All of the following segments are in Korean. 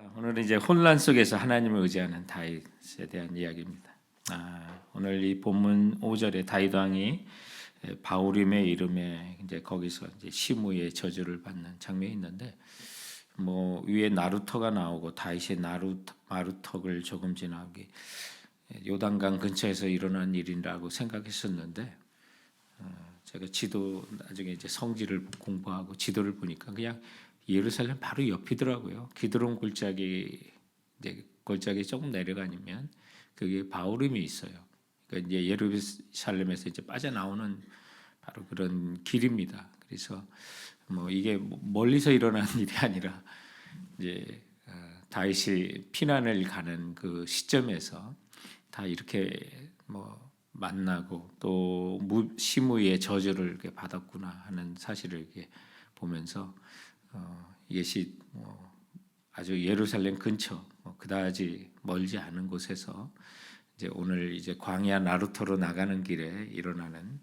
아, 오늘은 이제 혼란 속에서 하나님을 의지하는 다윗에 대한 이야기입니다. 아, 오늘 이 본문 5절에 다윗 왕이 바울임의 이름에 이제 거기서 이제 시무의 저주를 받는 장면이 있는데 뭐 위에 나루터가 나오고 다윗의 나루 마루턱을 조금 지나기 요단강 근처에서 일어난 일이라고 생각했었는데 어, 제가 지도 나중에 이제 성지를 공부하고 지도를 보니까 그냥 예루살렘 바로 옆이더라고요. 기드론 골짜기 이제 골짜기 조금 내려가면 그게 바울임이 있어요. 그러니까 이제 예루살렘에서 이제 빠져나오는 바로 그런 길입니다. 그래서 뭐 이게 멀리서 일어난 일이 아니라 이제 어, 다윗이 피난을 가는 그 시점에서 다 이렇게 뭐 만나고 또 무- 시무의 저주를 받았구나 하는 사실을 보면서 어, 이것이 뭐 아주 예루살렘 근처 뭐 그다지 멀지 않은 곳에서 이제 오늘 이제 광야 나루토로 나가는 길에 일어나는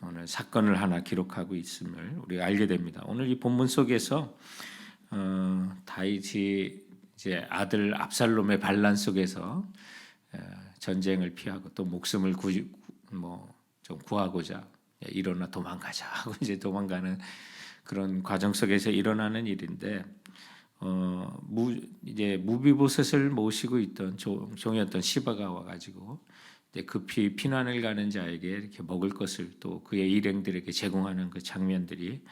오늘 사건을 하나 기록하고 있음을 우리가 알게 됩니다. 오늘 이 본문 속에서 어, 다윗이 이제 아들 압살롬의 반란 속에서 어, 전쟁을 피하고 또 목숨을 뭐좀 구하고자 일어나 도망가자 하고 이제 도망가는 그런 과정 속에서 일어나는 일인데 어, 무, 이제 무비보셋을 모시고 있던 종, 종이었던 시바가 와가지고 이제 급히 피난을 가는 자에게 이렇게 먹을 것을 또 그의 일행들에게 제공하는 그 장면들이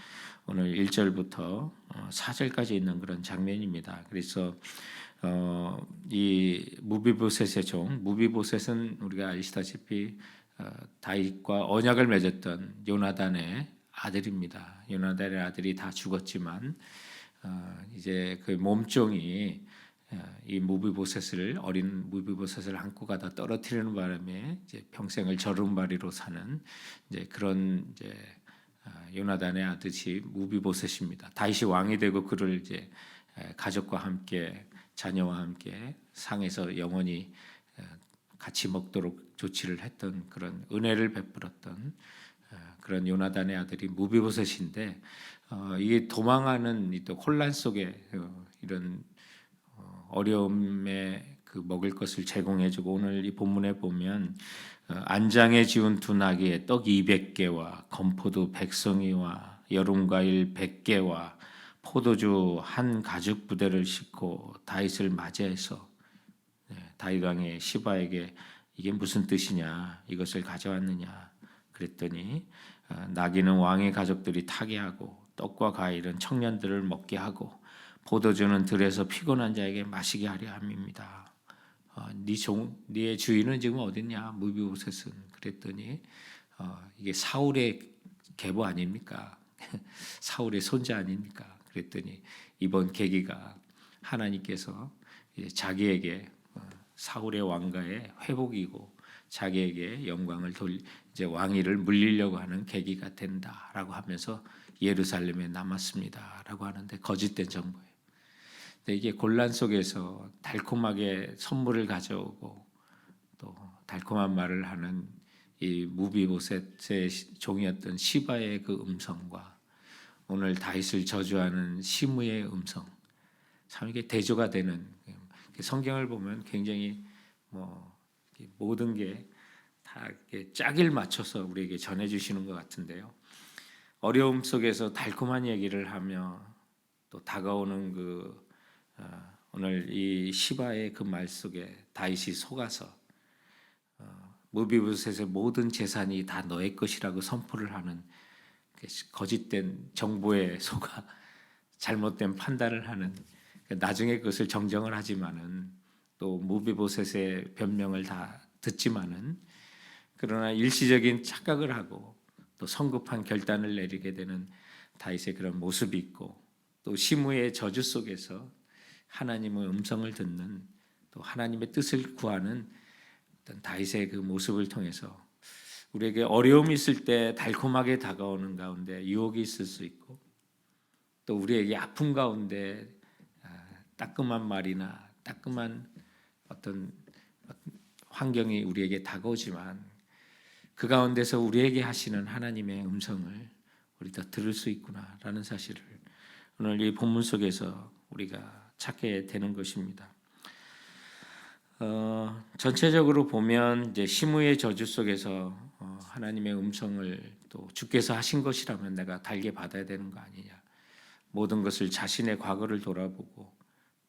오늘 1절부터 4절까지 있는 그런 장면입니다. 그래서 어, 이 무비보셋의 종 무비보셋은 우리가 아시다시피 어, 다윗과 언약을 맺었던 요나단의 아들입니다. 요나단의 아들이 다 죽었지만 어, 이제 그 몸종이 어, 이 무비보셋을 어린 무비보셋을 안고 가다 떨어뜨리는 바람에 이제 평생을 저름바리로 사는 이제 그런 이제 어, 요나단의 아들이 무비보셋입니다. 다윗이 왕이 되고 그를 이제 에, 가족과 함께 자녀와 함께 상에서 영원히 에, 같이 먹도록 조치를 했던 그런 은혜를 베풀었던 어, 그런 요나단의 아들이 무비보셋인데 어, 이게 도망하는 이또 혼란 속에 어, 이런 어, 어려움에 그 먹을 것을 제공해주고 오늘 이 본문에 보면 어, 안장에 지운 두 나귀에 떡 200개와 건포도 100성이와 여름과일 100개와 포도주 한 가죽 부대를 싣고 다윗을 맞이해서 네, 다윗 왕의 시바에게 이게 무슨 뜻이냐 이것을 가져왔느냐 그랬더니 어, 나귀는 왕의 가족들이 타게 하고 떡과 과일은 청년들을 먹게 하고 포도주는 들에서 피곤한 자에게 마시게 하려 함입니다. 어, 네 종, 네 주인은 지금 어딨냐? 무비보셋은 그랬더니 어, 이게 사울의 계보 아닙니까? 사울의 손자 아닙니까? 그랬더니 이번 계기가 하나님께서 자기에게 어, 사울의 왕가의 회복이고 자기에게 영광을 돌 이제 왕위를 물리려고 하는 계기가 된다라고 하면서 예루살렘에 남았습니다라고 하는데 거짓된 정보예요. 근데 이게 곤란 속에서 달콤하게 선물을 가져오고 또 달콤한 말을 하는 이 무비보셋의 종이었던 시바의 그 음성과 오늘 다윗을 저주하는 시무의 음성 참 이게 대조가 되는 성경을 보면 굉장히 뭐 모든 게 다 짝을 맞춰서 우리에게 전해주시는 것 같은데요. 어려움 속에서 달콤한 얘기를 하며 또 다가오는 그 어, 오늘 이 시바의 그 말 속에 다윗이 속아서 어, 무비부셋의 모든 재산이 다 너의 것이라고 선포를 하는 그 거짓된 정보에 속아 잘못된 판단을 하는 그 나중에 그것을 정정을 하지만은 또 무비보셋의 변명을 다 듣지만은 그러나 일시적인 착각을 하고 또 성급한 결단을 내리게 되는 다윗의 그런 모습이 있고 또 시무의 저주 속에서 하나님의 음성을 듣는 또 하나님의 뜻을 구하는 어떤 다윗의 그 모습을 통해서 우리에게 어려움이 있을 때 달콤하게 다가오는 가운데 유혹이 있을 수 있고 또 우리에게 아픔 가운데 아, 따끔한 말이나 따끔한 어떤 환경이 우리에게 다가오지만 그 가운데서 우리에게 하시는 하나님의 음성을 우리가 들을 수 있구나라는 사실을 오늘 이 본문 속에서 우리가 찾게 되는 것입니다. 어, 전체적으로 보면 이제 시므의 저주 속에서 어, 하나님의 음성을 또 주께서 하신 것이라면 내가 달게 받아야 되는 거 아니냐. 모든 것을 자신의 과거를 돌아보고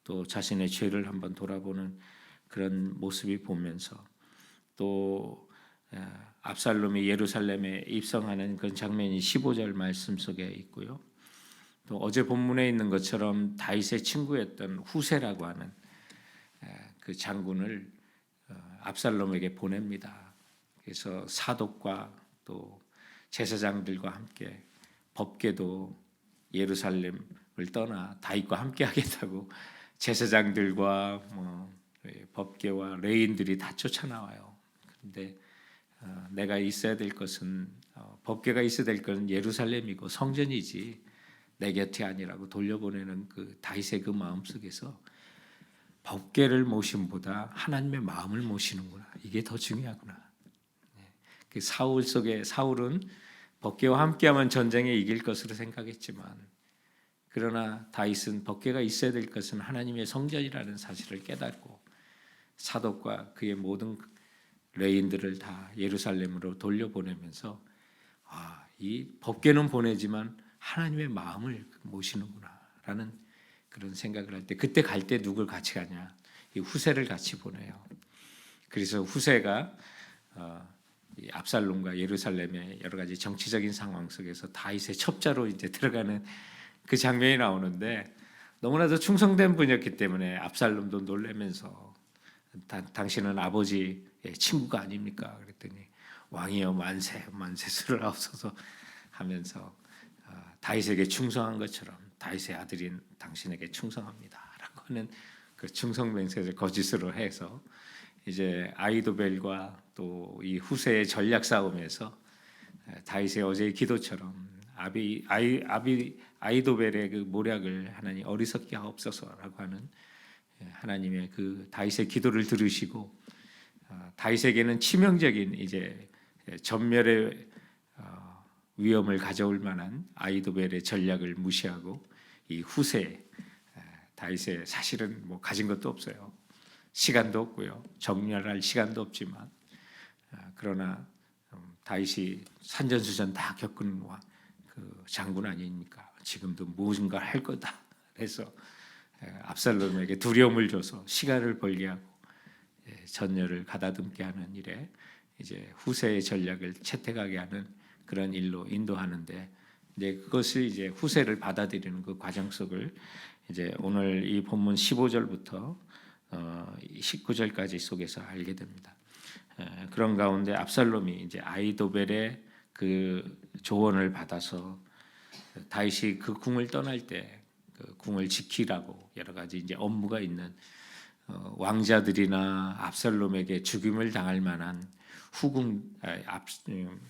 또 자신의 죄를 한번 돌아보는 그런 모습이 보면서 또 에, 압살롬이 예루살렘에 입성하는 그런 장면이 15절 말씀 속에 있고요. 또 어제 본문에 있는 것처럼 다윗의 친구였던 후세라고 하는 에, 그 장군을 어, 압살롬에게 보냅니다. 그래서 사독과 또 제사장들과 함께 법궤도 예루살렘을 떠나 다윗과 함께 하겠다고 제사장들과 뭐 예, 법궤와 레인들이 다 쫓아나와요. 그런데 어, 내가 있어야 될 것은 어, 법궤가 있어야 될 것은 예루살렘이고 성전이지 내 곁이 아니라고 돌려보내는 그 다윗의 그 마음 속에서 법궤를 모심보다 하나님의 마음을 모시는구나 이게 더 중요하구나. 네. 그 사울 속에 사울은 법궤와 함께하면 전쟁에 이길 것으로 생각했지만 그러나 다윗은 법궤가 있어야 될 것은 하나님의 성전이라는 사실을 깨닫고 사독과 그의 모든 레인들을 다 예루살렘으로 돌려보내면서 아, 이 법궤는 보내지만 하나님의 마음을 모시는구나라는 그런 생각을 할 때 그때 갈 때 누굴 같이 가냐? 이 후세를 같이 보내요. 그래서 후세가 어, 이 압살롬과 예루살렘의 여러 가지 정치적인 상황 속에서 다윗의 첩자로 이제 들어가는 그 장면이 나오는데 너무나도 충성된 분이었기 때문에 압살롬도 놀라면서 다, 당신은 아버지의 친구가 아닙니까? 그랬더니 왕이여 만세 만세 수를 앞서서 하면서 어, 다윗에게 충성한 것처럼 다윗의 아들인 당신에게 충성합니다라고 하는 그 충성 맹세를 거짓으로 해서 이제 아이도벨과 또 이 후세의 전략 싸움에서 다윗의 어제의 기도처럼 아비 아이 아비 아이도벨의 그 모략을 하나님 어리석게 하옵소서라고 하는 하나님의 그 다윗의 기도를 들으시고 어, 다윗에게는 치명적인 이제 전멸의 어, 위험을 가져올 만한 아이도벨의 전략을 무시하고 이 후세 다윗의 사실은 뭐 가진 것도 없어요. 시간도 없고요. 정렬할 시간도 없지만 아, 그러나 음, 다윗이 산전수전 다 겪은 그 장군 아닙니까? 지금도 무엇인가 할 거다. 그래서 압살롬에게 두려움을 줘서 시간을 벌게 하고 예, 전열을 가다듬게 하는 일에 이제 후세의 전략을 채택하게 하는 그런 일로 인도하는데 이제 그것을 이제 후세를 받아들이는 그 과정 속을 이제 오늘 이 본문 15절부터 어, 19절까지 속에서 알게 됩니다. 에, 그런 가운데 압살롬이 이제 아이도벨의 그 조언을 받아서 다윗이 그 궁을 떠날 때 그 궁을 지키라고 여러 가지 이제 업무가 있는 어, 왕자들이나 압살롬에게 죽임을 당할 만한 후궁 아, 압, 음,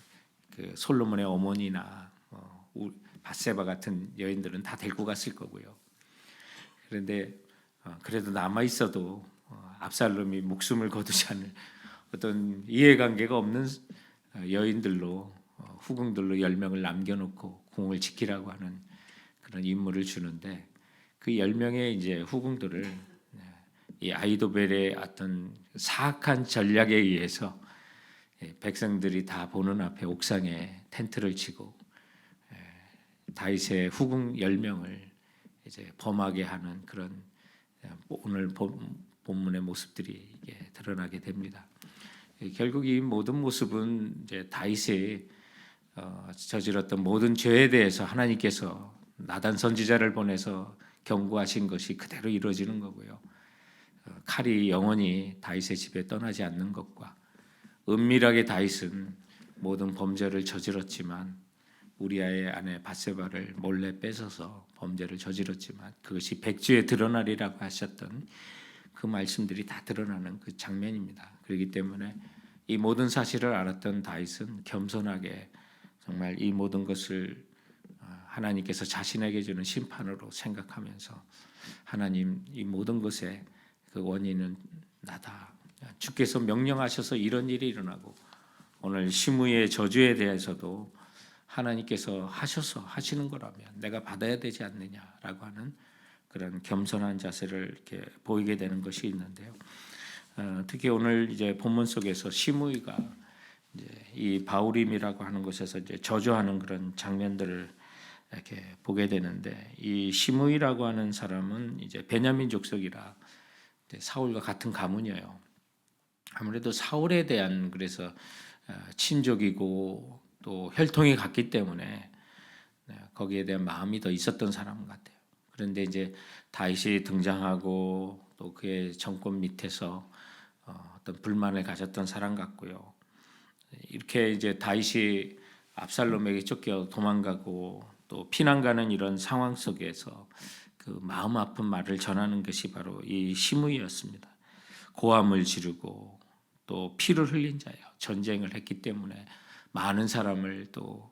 그 솔로몬의 어머니나 어, 바세바 같은 여인들은 다 데리고 갔을 거고요. 그런데 어, 그래도 남아 있어도 어, 압살롬이 목숨을 거두지 않을 어떤 이해관계가 없는 어, 여인들로 어, 후궁들로 열 명을 남겨놓고 궁을 지키라고 하는 그런 임무를 주는데 그 열 명의 이제 후궁들을 네, 이 아이도벨의 어떤 사악한 전략에 의해서 예, 백성들이 다 보는 앞에 옥상에 텐트를 치고 예, 다윗의 후궁 열 명을 이제 범하게 하는 그런 예, 오늘 본문의 모습들이 드러나게 됩니다. 결국 이 모든 모습은 이제 다윗의 어, 저질렀던 모든 죄에 대해서 하나님께서 나단 선지자를 보내서 경고하신 것이 그대로 이루어지는 거고요. 어, 칼이 영원히 다윗의 집에 떠나지 않는 것과 은밀하게 다윗은 모든 범죄를 저질렀지만 우리아의 아내 바세바를 몰래 뺏어서 범죄를 저질렀지만 그것이 백주에 드러나리라고 하셨던 그 말씀들이 다 드러나는 그 장면입니다. 그렇기 때문에 이 모든 사실을 알았던 다윗은 겸손하게 정말 이 모든 것을 어, 하나님께서 자신에게 주는 심판으로 생각하면서 하나님 이 모든 것의 그 원인은 나다. 주께서 명령하셔서 이런 일이 일어나고 오늘 시므의 저주에 대해서도 하나님께서 하셔서 하시는 거라면 내가 받아야 되지 않느냐라고 하는 그런 겸손한 자세를 이렇게 보이게 되는 것이 있는데요. 어, 특히 오늘 이제 본문 속에서 시므이가 이제 이 바울임이라고 하는 곳에서 이제 저주하는 그런 장면들을 이렇게 보게 되는데 이 시므이라고 하는 사람은 이제 베냐민 족속이라 사울과 같은 가문이에요. 아무래도 사울에 대한 그래서 어, 친족이고 또 혈통이 같기 때문에 네, 거기에 대한 마음이 더 있었던 사람 같아요. 그런데 이제 다윗이 등장하고 또 그의 정권 밑에서 어, 어떤 불만을 가졌던 사람 같고요. 이렇게 이제 다윗이 압살롬에게 쫓겨 도망가고 또 피난 가는 이런 상황 속에서 그 마음 아픈 말을 전하는 것이 바로 이 시므이였습니다. 고함을 지르고 또 피를 흘린 자예요. 전쟁을 했기 때문에 많은 사람을 또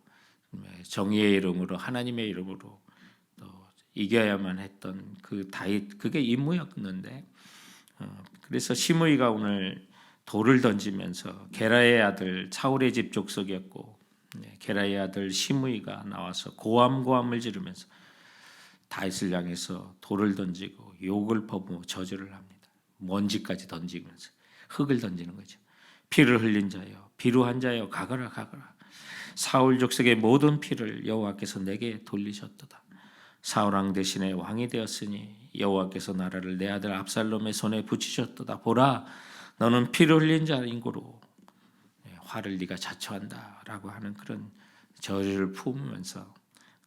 정의의 이름으로 하나님의 이름으로 또 이겨야만 했던 그 다윗 그게 임무였는데 어, 그래서 시므이가 오늘 돌을 던지면서 게라의 아들 사울의 집 족속이었고 네, 게라의 아들 시므이가 나와서 고함고함을 지르면서 다윗을 향해서 돌을 던지고 욕을 퍼부어 저주를 합니다. 먼지까지 던지면서 흙을 던지는 거죠. 피를 흘린 자여, 비루한 자여, 가거라 가거라. 사울 족속의 모든 피를 여호와께서 내게 돌리셨도다. 사울 왕 대신에 왕이 되었으니 여호와께서 나라를 내 아들 압살롬의 손에 붙이셨도다. 보라, 너는 피를 흘린 자 인고로 예, 화를 네가 자초한다라고 하는 그런 저주를 품으면서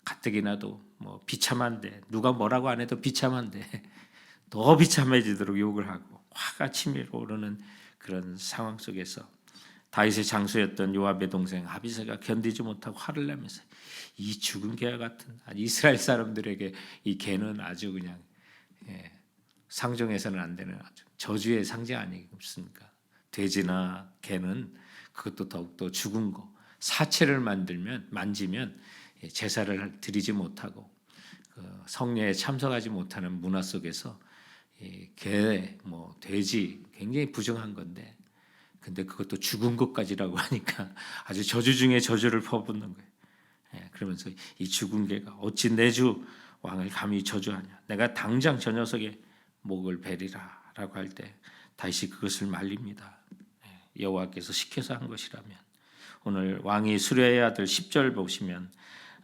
가뜩이나도 뭐 비참한데 누가 뭐라고 안 해도 비참한데 더 비참해지도록 욕을 하고 화가 치밀어 오르는 그런 상황 속에서 다윗의 장수였던 요압의 동생 아비세가 견디지 못하고 화를 내면서 이 죽은 개와 같은 이스라엘 사람들에게 이 개는 아주 그냥 예, 상종해서는 안 되는 아주 저주의 상징 아니겠습니까? 돼지나 개는 그것도 더욱더 죽은 거 사체를 만들면 만지면 예, 제사를 드리지 못하고 그 성례에 참석하지 못하는 문화 속에서 개, 뭐 돼지 굉장히 부정한 건데 근데 그것도 죽은 것까지라고 하니까 아주 저주 중에 저주를 퍼붓는 거예요. 예, 그러면서 이 죽은 개가 어찌 내 주 왕을 감히 저주하냐? 내가 당장 저 녀석의 목을 베리라라고 할 때 다시 그것을 말립니다. 예, 여호와께서 시켜서 한 것이라면 오늘 왕이 수레의 아들 10절 보시면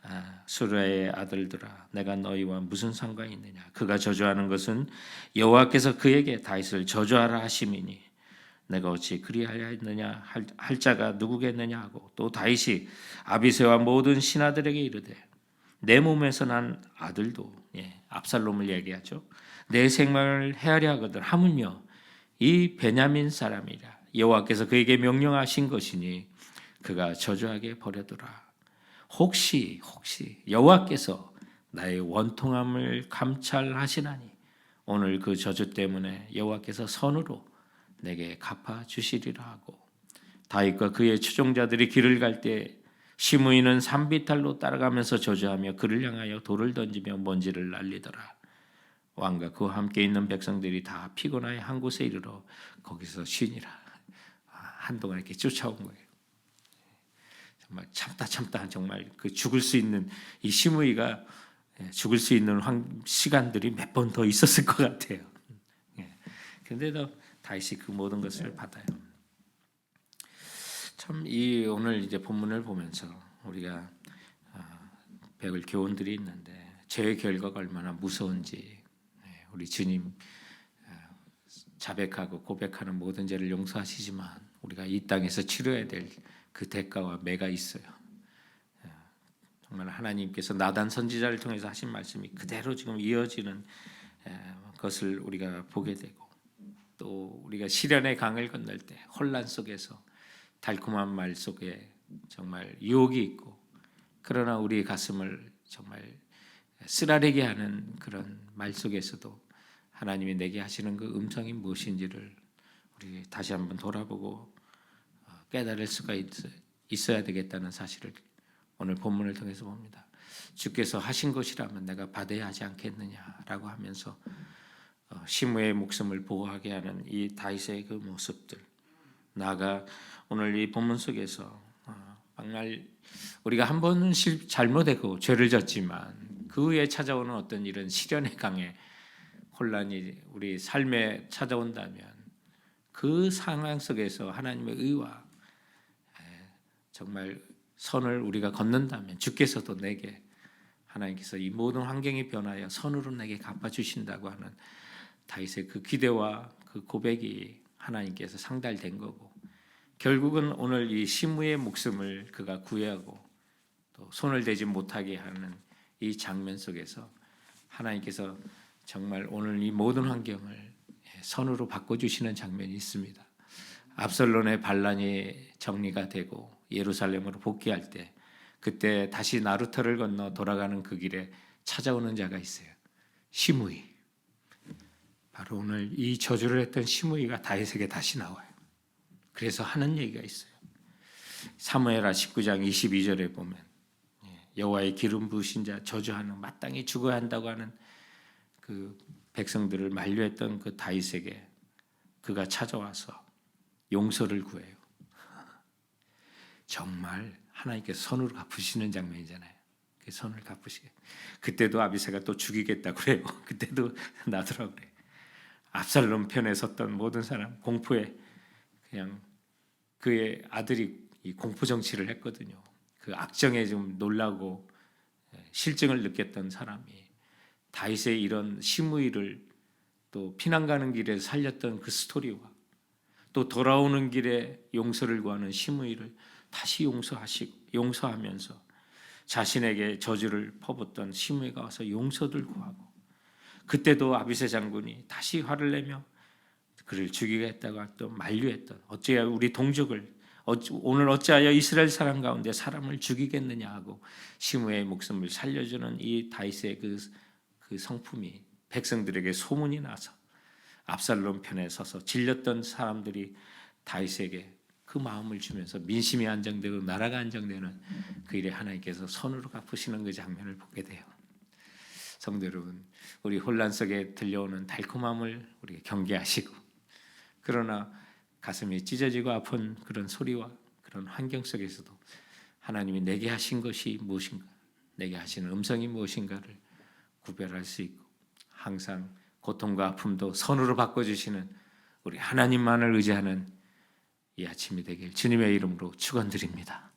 아, 수레의 아들들아 내가 너희와 무슨 상관이 있느냐? 그가 저주하는 것은 여호와께서 그에게 다윗을 저주하라 하심이니 내가 어찌 그리하여 했느냐? 할, 할 자가 누구겠느냐? 하고 또 다윗이 아비세와 모든 신하들에게 이르되 내 몸에서 난 아들도 예, 압살롬을 얘기하죠. 내 생명을 헤아려 하거든. 하물며 이 베냐민 사람이라 여호와께서 그에게 명령하신 것이니 그가 저주하게 버려두라 혹시 혹시 여호와께서 나의 원통함을 감찰하시나니 오늘 그 저주 때문에 여호와께서 선으로 내게 갚아 주시리라 하고 다윗과 그의 추종자들이 길을 갈 때 시므이는 산비탈로 따라가면서 저주하며 그를 향하여 돌을 던지며 먼지를 날리더라. 왕과 그와 함께 있는 백성들이 다 피곤하여 한 곳에 이르러 거기서 쉬니라. 아, 한동안 이렇게 쫓아온 거예요. 정말 참다 참다 정말 그 죽을 수 있는 이 시므이가 예, 죽을 수 있는 시간들이 몇 번 더 있었을 것 같아요. 예. 그런데도 다시 그 모든 것을 받아요. 참 이 오늘 이제 본문을 보면서 우리가 아, 배울 교훈들이 있는데 죄의 결과가 얼마나 무서운지 예, 우리 주님 아, 자백하고 고백하는 모든 죄를 용서하시지만 우리가 이 땅에서 치료해야 될 그 대가와 매가 있어요. 예, 정말 하나님께서 나단 선지자를 통해서 하신 말씀이 그대로 지금 이어지는 것을 우리가 보게 되고 또 우리가 시련의 강을 건널 때 혼란 속에서 달콤한 말 속에 정말 유혹이 있고 그러나 우리 가슴을 정말 쓰라리게 하는 그런 말 속에서도 하나님이 내게 하시는 그 음성이 무엇인지를 우리 다시 한번 돌아보고 어, 깨달을 수가 있 어야 되겠다는 사실을 오늘 본문을 통해서 봅니다. 주께서 하신 것이라면 내가 받아야 하지 않겠느냐라고 하면서 어, 시므의 목숨을 보호하게 하는 이 다윗의 그 모습들 나가 오늘 이 본문 속에서 어, 정말 우리가 한 번은 잘못했고 죄를 졌지만 그 후에 찾아오는 어떤 이런 시련의 강에 혼란이 우리 삶에 찾아온다면 그 상황 속에서 하나님의 의와 에, 정말 선을 우리가 걷는다면 주께서도 내게 하나님께서 이 모든 환경이 변하여 선으로 내게 갚아 주신다고 하는 다윗의 그 기대와 그 고백이 하나님께서 상달된 거고 결국은 오늘 이 시므의 목숨을 그가 구해하고 또 손을 대지 못하게 하는 이 장면 속에서 하나님께서 정말 오늘 이 모든 환경을 선으로 바꿔주시는 장면이 있습니다. 압살론의 반란이 정리가 되고 예루살렘으로 복귀할 때 그때 다시 나루터를 건너 돌아가는 그 길에 찾아오는 자가 있어요. 시므이. 바로 오늘 이 저주를 했던 시므이가 다윗에게 다시 나와요. 그래서 하는 얘기가 있어요. 사무엘하 19장 22절에 보면 예, 여호와의 기름 부으신 자 저주하는 마땅히 죽어야 한다고 하는 그 백성들을 만류했던 그 다윗에게 그가 찾아와서 용서를 구해요. 정말 하나님께서 선으로 갚으시는 장면이잖아요. 그 선을 갚으시게. 그때도 아비세가 또 죽이겠다 그래요. 그때도 나더라고 그래. 압살롬 편에 섰던 모든 사람 공포에 그냥 그의 아들이 이 공포 정치를 했거든요. 그 악정에 좀 놀라고 예, 실증을 느꼈던 사람이 다윗의 이런 시무이를 또 피난 가는 길에 살렸던 그 스토리와 또 돌아오는 길에 용서를 구하는 시무이를 다시 용서하시고 용서하면서 자신에게 저주를 퍼붓던 시무이가 와서 용서를 구하고 그때도 아비세 장군이 다시 화를 내며 그를 죽이겠다고 또 만류했던 어찌하여 우리 동족을 오늘 어찌하여 이스라엘 사람 가운데 사람을 죽이겠느냐 하고 시므의 목숨을 살려주는 이 다윗의 그, 그 성품이 백성들에게 소문이 나서 압살롬 편에 서서 질렸던 사람들이 다윗에게 그 마음을 주면서 민심이 안정되고 나라가 안정되는 그 일에 하나님께서 선으로 갚으시는 그 장면을 보게 돼요. 성도 여러분, 우리 혼란 속에 들려오는 달콤함을 우리가 경계하시고 그러나 가슴이 찢어지고 아픈 그런 소리와 그런 환경 속에서도 하나님이 내게 하신 것이 무엇인가, 내게 하시는 음성이 무엇인가를 구별할 수 있고 항상 고통과 아픔도 선으로 바꿔주시는 우리 하나님만을 의지하는 이 아침이 되길 주님의 이름으로 축원드립니다.